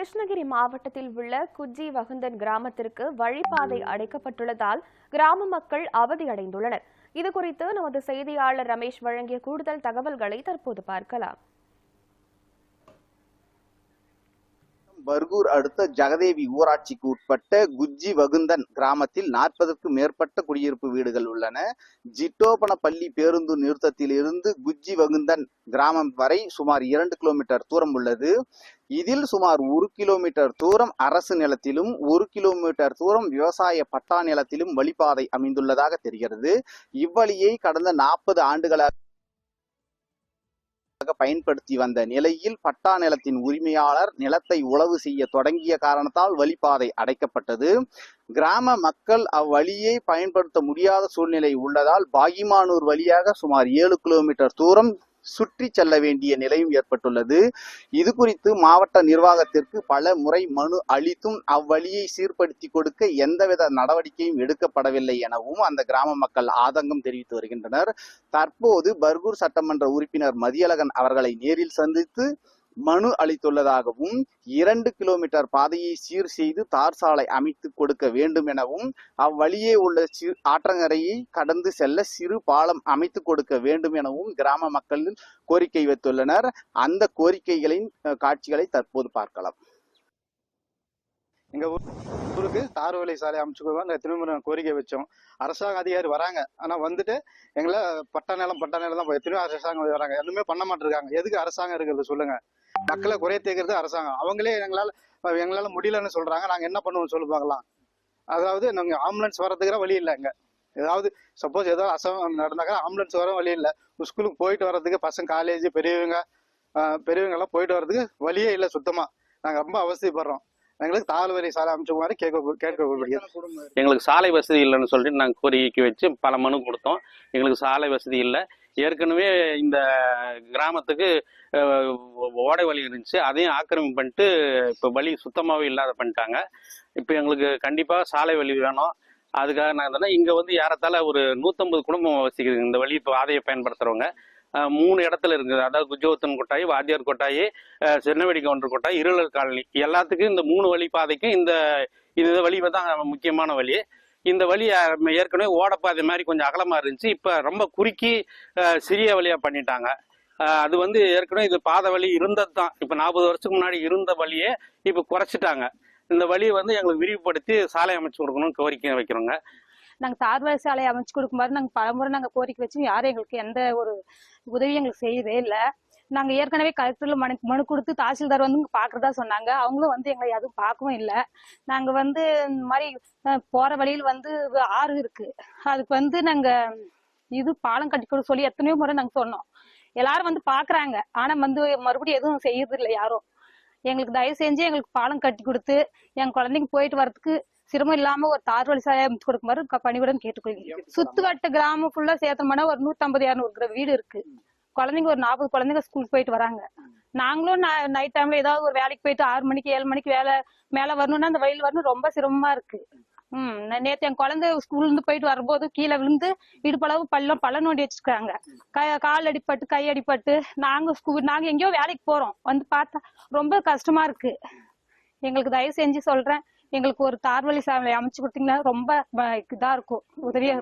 கிருஷ்ணகிரி மாவட்டத்தில் உள்ள குஜ்ஜி வகுந்தன் கிராமத்திற்கு வழிபாதை அடைக்கப்பட்டுள்ளதால் கிராம மக்கள் அவதியடைந்துள்ளனர். இதுகுறித்து நமது செய்தியாளர் ரமேஷ் வழங்கிய கூடுதல் தகவல்களை தற்போது பார்க்கலாம். பர்கூர் அடுத்த ஜெகதேவி ஊராட்சிக்கு உட்பட்ட குஜ்ஜி வகுந்தன் கிராமத்தில் நாற்பதற்கும் மேற்பட்ட குடியிருப்பு வீடுகள் உள்ளன. ஜிட்டோபனப்பள்ளி பேருந்து நிறுத்தத்தில் இருந்து குஜ்ஜி வகுந்தன் கிராமம் வரை சுமார் இரண்டு கிலோமீட்டர் தூரம் உள்ளது. இதில் சுமார் ஒரு கிலோமீட்டர் தூரம் அரசு நிலத்திலும் ஒரு கிலோமீட்டர் தூரம் விவசாய பட்டா நிலத்திலும் வழிபாதை அமைந்துள்ளதாக தெரிகிறது. இவ்வழியை கடந்த நாற்பது ஆண்டுகளாக பயன்படுத்தி வந்த நிலையில் பட்டா நிலத்தின் உரிமையாளர் நிலத்தை உழவு செய்ய தொடங்கிய காரணத்தால் வழிபாதை அடைக்கப்பட்டது. கிராம மக்கள் அவ்வழியை பயன்படுத்த முடியாத சூழ்நிலை உள்ளதால் பாகிமானூர் வழியாக சுமார் ஏழு கிலோமீட்டர் தூரம் சுற்றி செல்ல வேண்டிய நிலையும் ஏற்பட்டுள்ளது. இது குறித்து மாவட்ட நிர்வாகத்திற்கு பல முறை மனு அளித்தும் அவ்வழியை சீர்படுத்தி கொடுக்க எந்தவித நடவடிக்கையும் எடுக்கப்படவில்லை எனவும் அந்த கிராம மக்கள் ஆதங்கம் தெரிவித்து வருகின்றனர். தற்போது பர்கூர் சட்டமன்ற உறுப்பினர் மதியழகன் அவர்களை நேரில் சந்தித்து மனு அளித்துள்ளதாகவும் இரண்டு கிலோமீட்டர் பாதையை சீர் செய்து தார் சாலை அமைத்து கொடுக்க வேண்டும் எனவும் அவ்வழியே உள்ள சிறு ஆற்றங்கரையை கடந்து செல்ல சிறு பாலம் அமைத்து கொடுக்க வேண்டும் எனவும் கிராம மக்கள் கோரிக்கை வைத்துள்ளனர். அந்த கோரிக்கைகளின் காட்சிகளை தற்போது பார்க்கலாம். எங்கள் ஊர் ஊருக்கு தார் வழி சாலை அமைச்சு கொடுவாங்க திரும்ப கோரிக்கை வச்சோம். அரசாங்க அதிகாரி வராங்க. ஆனால் வந்துட்டு எங்களை பட்டா நிலம் பட்டா நிலம் தான் எத்தனையோ அரசாங்கம் வராங்க. எதுவுமே பண்ண மாட்டிருக்காங்க. எதுக்கு அரசாங்கம் இருக்கிறது சொல்லுங்க. மக்களை குறை தேக்கிறது அரசாங்கம். அவங்களே எங்களால் எங்களால் முடியலன்னு சொல்கிறாங்க நாங்கள் என்ன பண்ணுவோம் சொல்லு பார்க்கலாம். அதாவது நாங்கள் ஆம்புலன்ஸ் வரதுக்கிற வழி இல்லை இங்கே. ஏதாவது சப்போஸ் ஏதாவது அசம் நடந்தாக்கா ஆம்புலன்ஸ் வர வழி இல்லை. ஸ்கூலுக்கு போயிட்டு வர்றதுக்கு பசங்க காலேஜ் பெரியவங்க பெரியவங்க எல்லாம் போயிட்டு வர்றதுக்கு வழியே இல்லை சுத்தமாக நாங்கள் ரொம்ப அவசியப்படுறோம் எங்களுக்கு தாழ்வரி வரி சாலை அமைச்ச மாதிரி கேட்க கேட்கப்படுகிறது எங்களுக்கு சாலை வசதி இல்லைன்னு சொல்லிட்டு நாங்கள் கோரிக்கை வச்சு பல மனு கொடுத்தோம். எங்களுக்கு சாலை வசதி இல்லை. ஏற்கனவே இந்த கிராமத்துக்கு ஓடை வழி இருந்துச்சு. அதையும் ஆக்கிரமிப்பு பண்ணிட்டு இப்போ வழி சுத்தமாகவே இல்லாத பண்ணிட்டாங்க. இப்போ எங்களுக்கு கண்டிப்பாக சாலை வழி வேணும். அதுக்காக நான் இங்கே வந்து ஏறத்தாழ ஒரு நூற்றம்பது குடும்பம் வசிக்குது. இந்த வழி இப்போ பாதையை பயன்படுத்துகிறவங்க மூணு இடத்துல இருக்குது. அதாவது குஜோத்தன் கொட்டாயி வாத்தியார் கொட்டாயி அஹ், சின்னவெடி கவுண்டர் கொட்டாயி இருளர் காலனி. எல்லாத்துக்கும் இந்த மூணு வழி பாதைக்கும் இந்த இந்த வழி தான் முக்கியமான வழி. இந்த வழி ஏற்கனவே ஓடப்பாதை மாதிரி கொஞ்சம் அகலமாக இருந்துச்சு. இப்போ ரொம்ப குறுக்கி சிறிய வழியாக பண்ணிட்டாங்க. அது வந்து ஏற்கனவே இது பாதை வழி இருந்தது தான். இப்போ நாற்பது வருஷத்துக்கு முன்னாடி இருந்த வழியே இப்போ குறைச்சிட்டாங்க. இந்த வழியை வந்து எங்களுக்கு விரிவுபடுத்தி சாலை அமைச்சு கொடுக்கணும்னு கோரிக்கை வைக்கிறோங்க. நாங்கள் தார்வாரி சாலை அமைச்சு கொடுக்கும்போது நாங்கள் பலமுறை நாங்கள் கோரிக்கை வச்சு யாரும் எங்களுக்கு எந்த ஒரு உதவியும் எங்களுக்கு செய்யவே இல்லை. நாங்கள் ஏற்கனவே கலெக்டர்ல மனு மனு கொடுத்து தாசில்தார் வந்து இங்க சொன்னாங்க. அவங்களும் வந்து எங்களை எதுவும் பார்க்கவும் இல்லை. நாங்கள் வந்து இந்த மாதிரி போகிற போற வழியில் வந்து ஆறு இருக்கு. அதுக்கு வந்து நாங்கள் இது பாலம் கட்டி கொடுக்க சொல்லி எத்தனையோ முறை நாங்கள் சொன்னோம். எல்லாரும் வந்து பார்க்குறாங்க ஆனால் வந்து மறுபடியும் எதுவும் செய்யறது இல்லை யாரும். எங்களுக்கு தயவு செஞ்சு எங்களுக்கு பாலம் கட்டி கொடுத்து என் குழந்தைங்க போயிட்டு வரதுக்கு சிரமம் இல்லாம ஒரு தார் வழி சாலை அமைச்சு கொடுக்குமாறு பணிவுடன் கேட்டுக்கொள்கிறேன் சுத்துவட்ட கிராமம் ஃபுல்லா சேர்த்தோம்னா ஒரு நூத்தம்பது இரநூறு வீடு இருக்கு. குழந்தைங்க ஒரு நாற்பது குழந்தைங்க ஸ்கூல் போயிட்டு வராங்க. நாங்களும் நைட் டைம்ல ஏதாவது ஒரு வேலைக்கு போயிட்டு ஆறு மணிக்கு ஏழு மணிக்கு வேலை மேல வரணும்னா அந்த வயல் வரணும் ரொம்ப சிரமமா இருக்கு. ம் நே- நேத்து என் குழந்தை ஸ்கூல்ல இருந்து போயிட்டு வரும்போது கீழே விழுந்து இடுப்பளவு பள்ளம் பள்ளம் நோண்டி வச்சிருக்காங்க. கால் அடிப்பட்டு கை அடிப்பட்டு நாங்க ஸ்கூல் நாங்க எங்கேயோ வேலைக்கு போறோம். வந்து பார்த்தா ரொம்ப கஷ்டமா இருக்கு. எங்களுக்கு தயவு செஞ்சு சொல்றேன். எங்களுக்கு ஒரு தார்வழி சாலை அமைச்சு கொடுத்தீங்கன்னா ரொம்ப இதா இருக்கும். உதவியா